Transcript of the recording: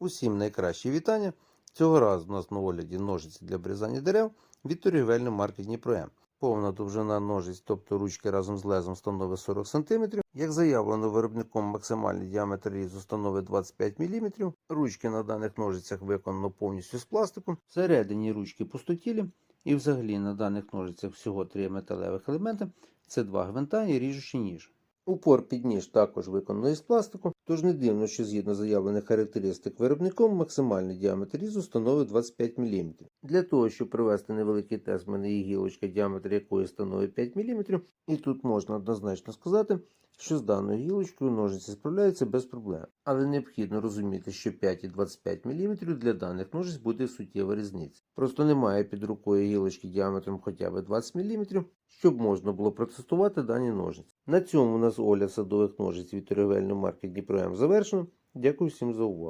Усім найкращі вітання. Цього разу у нас на огляді ножиці для обрізання дерев від торгівельної марки Дніпром. Повна довжина ножиць, тобто ручки разом з лезом, становить 40 см. Як заявлено виробником, максимальний діаметр різу становить 25 мм. Ручки на даних ножицях виконано повністю з пластику. Всередині ручки пустотілі. І взагалі на даних ножицях всього три металевих елементи. Це два гвинта і ріжучий ніж. Упор під ніж також виконано із пластику, тож не дивно, що згідно заявлених характеристик виробником, максимальний діаметр різу становить 25 мм. Для того, щоб провести невеликий тест, в мене є гілочка, діаметр якої становить 5 мм, і тут можна однозначно сказати, що з даною гілочкою ножиці справляються без проблем. Але необхідно розуміти, що 5 і 25 мм для даних ножиць буде суттєва різниця. Просто немає під рукою гілочки діаметром хоча б 20 мм, щоб можна було протестувати дані ножиці. На цьому у нас огляд садових ножиць від торговельної марки Дніпро М завершено. Дякую всім за увагу.